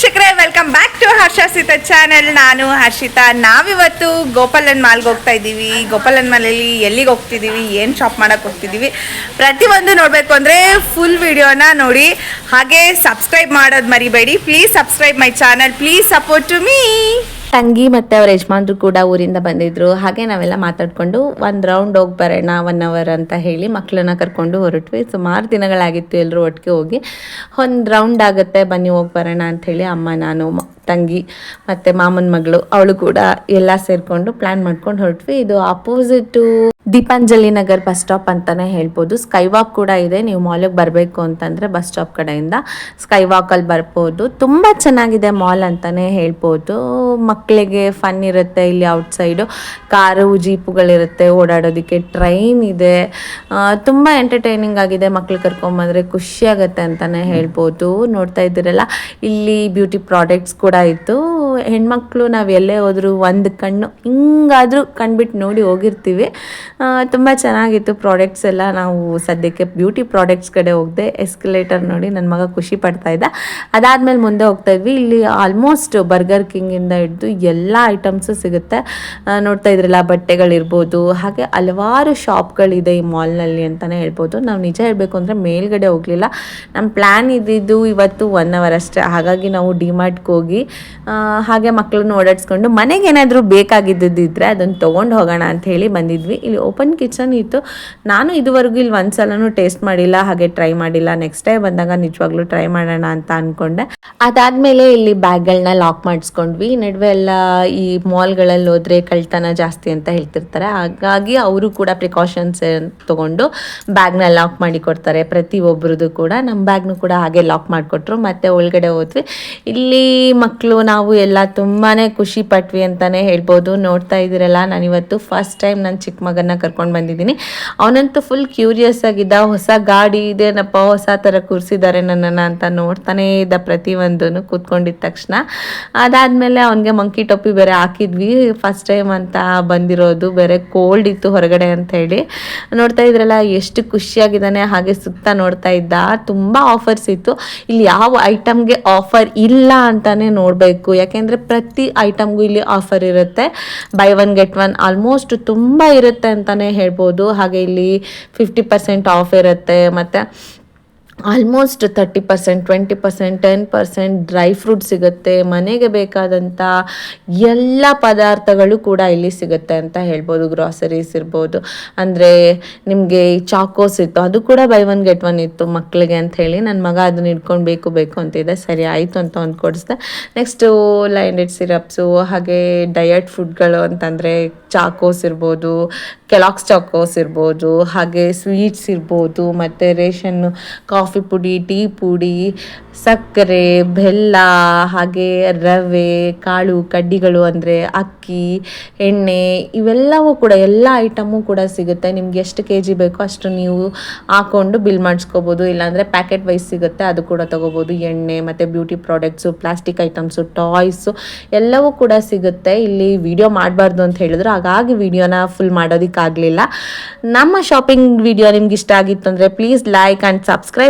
ವೀಕ್ಷಕರೇ welcome back to Harshasita channel ನಾನು ಹರ್ಷಿತಾ. ನಾವಿವತ್ತು ಗೋಪಾಲನ್ ಮಾಲ್ಗೆ ಹೋಗ್ತಾ ಇದ್ದೀವಿ. ಗೋಪಾಲನ್ ಮಾಲಲ್ಲಿ ಎಲ್ಲಿಗೆ ಹೋಗ್ತಿದ್ದೀವಿ? ಏನು ಶಾಪ್ ಮಾಡಕ್ಕೆ ಹೋಗ್ತಿದ್ದೀವಿ? ಪ್ರತಿಯೊಂದು ನೋಡಬೇಕು ಅಂದರೆ ಫುಲ್ ವಿಡಿಯೋನ ನೋಡಿ. ಹಾಗೆ ಸಬ್ಸ್ಕ್ರೈಬ್ ಮಾಡೋದು ಮರಿಬೇಡಿ. Please subscribe my channel please support to me ತಂಗಿ ಮತ್ತು ಅವ್ರ ಯಜಮಾನ್ರು ಕೂಡ ಊರಿಂದ ಬಂದಿದ್ರು. ಹಾಗೆ ನಾವೆಲ್ಲ ಮಾತಾಡ್ಕೊಂಡು ಒಂದು ರೌಂಡ್ ಹೋಗಿ ಬರೋಣ ಒನ್ ಅವರ್ ಅಂತ ಹೇಳಿ ಮಕ್ಕಳನ್ನ ಕರ್ಕೊಂಡು ಹೊರಟ್ವಿ. ಸುಮಾರು ದಿನಗಳಾಗಿತ್ತು ಎಲ್ಲರೂ ಒಟ್ಟಿಗೆ ಹೋಗಿ. ಒಂದು ರೌಂಡ್ ಆಗುತ್ತೆ, ಬನ್ನಿ ಹೋಗಿ ಬರೋಣ ಹೇಳಿ ಅಮ್ಮ, ನಾನು ತಂಗಿ ಮತ್ತು ಮಾಮನ ಮಗಳು, ಅವಳು ಕೂಡ ಎಲ್ಲ ಸೇರಿಕೊಂಡು ಪ್ಲ್ಯಾನ್ ಮಾಡ್ಕೊಂಡು ಹೊರಟ್ವಿ. ಇದು opposite Deepanjali Nagar bus stop ಅಂತಲೇ ಹೇಳ್ಬೋದು. ಸ್ಕೈ ವಾಕ್ ಕೂಡ ಇದೆ. ನೀವು ಮಾಲಿಗೆ ಬರಬೇಕು ಅಂತಂದರೆ ಬಸ್ ಸ್ಟಾಪ್ ಕಡೆಯಿಂದ ಸ್ಕೈ ವಾಕಲ್ಲಿ ಬರ್ಬೋದು. ತುಂಬ ಚೆನ್ನಾಗಿದೆ ಮಾಲ್ ಅಂತಲೇ ಹೇಳ್ಬೋದು. ಮಕ್ಕಳಿಗೆ ಫನ್ ಇರುತ್ತೆ ಇಲ್ಲಿ ಔಟ್ಸೈಡು ಕಾರು, ಜೀಪುಗಳಿರುತ್ತೆ, ಓಡಾಡೋದಕ್ಕೆ ಟ್ರೈನ್ ಇದೆ. ತುಂಬ ಎಂಟರ್ಟೈನಿಂಗ್ ಆಗಿದೆ ಮಕ್ಳು ಕರ್ಕೊಂಬಂದ್ರೆ. ಖುಷಿ ಆಗುತ್ತೆ ಅಂತಲೇ ಹೇಳ್ಬೋದು. ನೋಡ್ತಾ ಇದ್ದೀರಲ್ಲ, ಇಲ್ಲಿ ಬ್ಯೂಟಿ ಪ್ರಾಡಕ್ಟ್ಸ್ ಕೂಡ ಇತ್ತು. ಹೆಣ್ಮಕ್ಳು ನಾವು ಎಲ್ಲೇ ಹೋದರೂ ಒಂದು ಕಣ್ಣು ಹಿಂಗಾದರೂ ಕಣ್ಬಿಟ್ಟು ನೋಡಿ ಹೋಗಿರ್ತೀವಿ. ತುಂಬ ಚೆನ್ನಾಗಿತ್ತು ಪ್ರಾಡಕ್ಟ್ಸ್ ಎಲ್ಲ. ನಾವು ಸದ್ಯಕ್ಕೆ ಬ್ಯೂಟಿ ಪ್ರಾಡಕ್ಟ್ಸ್ ಕಡೆ ಹೋಗದೆ ಎಸ್ಕಲೇಟರ್ ನೋಡಿ ನನ್ನ ಮಗ ಖುಷಿ ಪಡ್ತಾ ಇದ್ದ. ಅದಾದ್ಮೇಲೆ ಮುಂದೆ ಹೋಗ್ತಾ ಇದ್ವಿ. ಇಲ್ಲಿ ಆಲ್ಮೋಸ್ಟ್ ಬರ್ಗರ್ ಕಿಂಗಿಂದ ಹಿಡಿದು ಎಲ್ಲ ಐಟಮ್ಸು ಸಿಗುತ್ತೆ. ನೋಡ್ತಾ ಇದ್ರಲ್ಲ ಬಟ್ಟೆಗಳಿರ್ಬೋದು ಹಾಗೆ ಹಲವಾರು ಶಾಪ್ಗಳಿದೆ ಈ ಮಾಲ್ನಲ್ಲಿ ಅಂತಲೇ ಹೇಳ್ಬೋದು. ನಾವು ನಿಜ ಹೇಳಬೇಕು ಅಂದರೆ ಮೇಲ್ಗಡೆ ಹೋಗಲಿಲ್ಲ. ನಮ್ಮ ಪ್ಲ್ಯಾನ್ ಇದ್ದಿದ್ದು ಇವತ್ತು ಒನ್ ಅವರ್ ಅಷ್ಟೇ. ಹಾಗಾಗಿ ನಾವು ಡಿಮಾರ್ಟ್ಗೆ ಹೋಗಿ ಹಾಗೆ ಮಕ್ಕಳನ್ನ ಓಡಾಡಿಸ್ಕೊಂಡು ಮನೆಗೆ ಏನಾದರೂ ಬೇಕಾಗಿದ್ದಿದ್ರೆ ಅದನ್ನು ತೊಗೊಂಡು ಹೋಗೋಣ ಅಂತ ಹೇಳಿ ಬಂದಿದ್ವಿ. ಇಲ್ಲಿ ಓಪನ್ ಕಿಚನ್ ಇತ್ತು. ನಾನು ಇದುವರೆಗೂ ಇಲ್ಲಿ ಒಂದು ಸಲನೂ ಟೇಸ್ಟ್ ಮಾಡಿಲ್ಲ, ಹಾಗೆ ಟ್ರೈ ಮಾಡಿಲ್ಲ. ನೆಕ್ಸ್ಟ್ ಟೈಮ್ ಬಂದಾಗ ನಿಜವಾಗ್ಲೂ ಟ್ರೈ ಮಾಡೋಣ ಅಂತ ಅಂದ್ಕೊಂಡೆ ಅದಾದಮೇಲೆ ಇಲ್ಲಿ ಬ್ಯಾಗ್ಗಳನ್ನ ಲಾಕ್ ಮಾಡಿಸ್ಕೊಂಡ್ವಿ. ನಡುವೆ ಎಲ್ಲ ಈ ಮಾಲ್ಗಳಲ್ಲಿ ಹೋದರೆ ಕಳ್ತನ ಜಾಸ್ತಿ ಅಂತ ಹೇಳ್ತಿರ್ತಾರೆ. ಹಾಗಾಗಿ ಅವರು ಕೂಡ ಪ್ರಿಕಾಷನ್ಸ್ ತಗೊಂಡು ಬ್ಯಾಗ್ನ ಲಾಕ್ ಮಾಡಿ ಕೊಡ್ತಾರೆ. ಪ್ರತಿಯೊಬ್ಬರದು ಕೂಡ. ನಮ್ಮ ಬ್ಯಾಗ್ನು ಕೂಡ ಹಾಗೆ ಲಾಕ್ ಮಾಡಿಕೊಟ್ರು. ಮತ್ತೆ ಒಳಗಡೆ ಹೋದ್ವಿ. ಇಲ್ಲಿ ಮಕ್ಕಳು ನಾವು ಎಲ್ಲ ತುಂಬಾ ಖುಷಿ ಪಟ್ವಿ ಅಂತಲೇ ಹೇಳ್ಬೋದು. ನೋಡ್ತಾ ಇದ್ದೀರಲ್ಲ, ನಾನಿವತ್ತು ಫಸ್ಟ್ ಟೈಮ್ ನನ್ನ ಚಿಕ್ಕ ಮಗನ ಕರ್ಕೊಂಡು ಬಂದಿದ್ದೀನಿ. ಅವನಂತೂ ಫುಲ್ ಕ್ಯೂರಿಯಸ್ ಆಗಿದ್ದ, ಹೊಸ ಗಾಡಿ ಇದೇನಪ್ಪ, ಹೊಸ ಥರ ಕೂರಿಸಿದ್ದಾರೆ ನನ್ನನ್ನು ಅಂತ ನೋಡ್ತಾನೇ ಇದ್ದ ಪ್ರತಿಯೊಂದೂ ಕೂತ್ಕೊಂಡಿದ್ದ ತಕ್ಷಣ. ಅದಾದಮೇಲೆ ಅವನಿಗೆ ಮಂಕಿ ಟೊಪ್ಪಿ ಬೇರೆ ಹಾಕಿದ್ವಿ. ಫಸ್ಟ್ ಟೈಮ್ ಅಂತ ಬಂದಿರೋದು, ಬೇರೆ ಕೋಲ್ಡ್ ಇತ್ತು ಹೊರಗಡೆ ಅಂತ ಹೇಳಿ. ನೋಡ್ತಾ ಇದ್ರಲ್ಲ, ಎಷ್ಟು ಖುಷಿಯಾಗಿದ್ದಾನೆ, ಹಾಗೆ ಸುತ್ತ ನೋಡ್ತಾ ಇದ್ದ. ತುಂಬ ಆಫರ್ಸ್ ಇತ್ತು. ಇಲ್ಲಿ ಯಾವ ಐಟಮ್ಗೆ ಆಫರ್ ಇಲ್ಲ ಅಂತಾನೆ ನೋಡಬೇಕು. ಯಾಕೆಂದರೆ ಪ್ರತಿ ಐಟಮ್ಗೂ ಇಲ್ಲಿ ಆಫರ್ ಇರುತ್ತೆ. Buy one get one almost ತುಂಬ ಇರುತ್ತೆ ಅಂತಲೇ ಹೇಳ್ಬೋದು. ಹಾಗೆ ಇಲ್ಲಿ ಫಿಫ್ಟಿ ಪರ್ಸೆಂಟ್ ಆಫ್ ಇರುತ್ತೆ. ಮತ್ತು almost thirty percent twenty percent ten percent dry fruit ಸಿಗುತ್ತೆ, ಮನೆಗೆ ಬೇಕಾದಂಥ ಎಲ್ಲ ಪದಾರ್ಥಗಳು ಕೂಡ ಇಲ್ಲಿ ಸಿಗುತ್ತೆ ಅಂತ ಹೇಳ್ಬೋದು ಗ್ರಾಸರೀಸ್ ಇರ್ಬೋದು. ಅಂದರೆ ನಿಮಗೆ ಚಾಕೋಸ್ ಇತ್ತು, ಅದು ಕೂಡ ಬೈ ಒನ್ ಗೆಟ್ ಒನ್ ಇತ್ತು ಮಕ್ಕಳಿಗೆ ಅಂತ ಹೇಳಿ ನನ್ನ ಮಗ ಅದನ್ನ ಇಟ್ಕೊಂಡು ಬೇಕು ಬೇಕು ಅಂತಿದೆ ಸರಿ ಆಯಿತು ಅಂತ ಒಂದು ಕೊಡಿಸ್ದೆ. ನೆಕ್ಸ್ಟು ಲೈಂಡೆಡ್ ಸಿರಪ್ಸು ಹಾಗೆ ಡಯಟ್ ಫುಡ್ಗಳು ಅಂತಂದರೆ ಚಾಕೋಸ್ ಇರ್ಬೋದು ಕೆಲಾಕ್ಸ್ ಚಾಕೋಸ್ ಇರ್ಬೋದು, ಹಾಗೆ ಸ್ವೀಟ್ಸ್ ಇರ್ಬೋದು, ಮತ್ತು ರೇಷನ್ನು ಕಾಫಿ ಪುಡಿ, ಟೀ ಪುಡಿ, ಸಕ್ಕರೆ, ಬೆಲ್ಲ, ಹಾಗೆ ರವೆ, ಕಾಳು, ಕಡ್ಡಿಗಳು ಅಂದರೆ ಅಕ್ಕಿ, ಎಣ್ಣೆ ಇವೆಲ್ಲವೂ ಕೂಡ ಎಲ್ಲ ಐಟಮು ಕೂಡ ಸಿಗುತ್ತೆ. ನಿಮ್ಗೆ ಎಷ್ಟು ಕೆ ಜಿ ಬೇಕೋ ಅಷ್ಟು ನೀವು ಹಾಕೊಂಡು ಬಿಲ್ ಮಾಡಿಸ್ಕೋಬೋದು. ಇಲ್ಲಾಂದರೆ ಪ್ಯಾಕೆಟ್ ವೈಸ್ ಸಿಗುತ್ತೆ, ಅದು ಕೂಡ ತೊಗೋಬೋದು. ಎಣ್ಣೆ ಮತ್ತು beauty products plastic items toys ಎಲ್ಲವೂ ಕೂಡ ಸಿಗುತ್ತೆ. ಇಲ್ಲಿ ವಿಡಿಯೋ ಮಾಡಬಾರ್ದು ಅಂತ ಹೇಳಿದ್ರು. ಹಾಗಾಗಿ ವಿಡಿಯೋನ ಫುಲ್ ಮಾಡೋದಕ್ಕಾಗಲಿಲ್ಲ. ನಮ್ಮ ಶಾಪಿಂಗ್ ವಿಡಿಯೋ ನಿಮ್ಗೆ ಇಷ್ಟ ಆಗಿತ್ತು ಅಂದರೆ please like and subscribe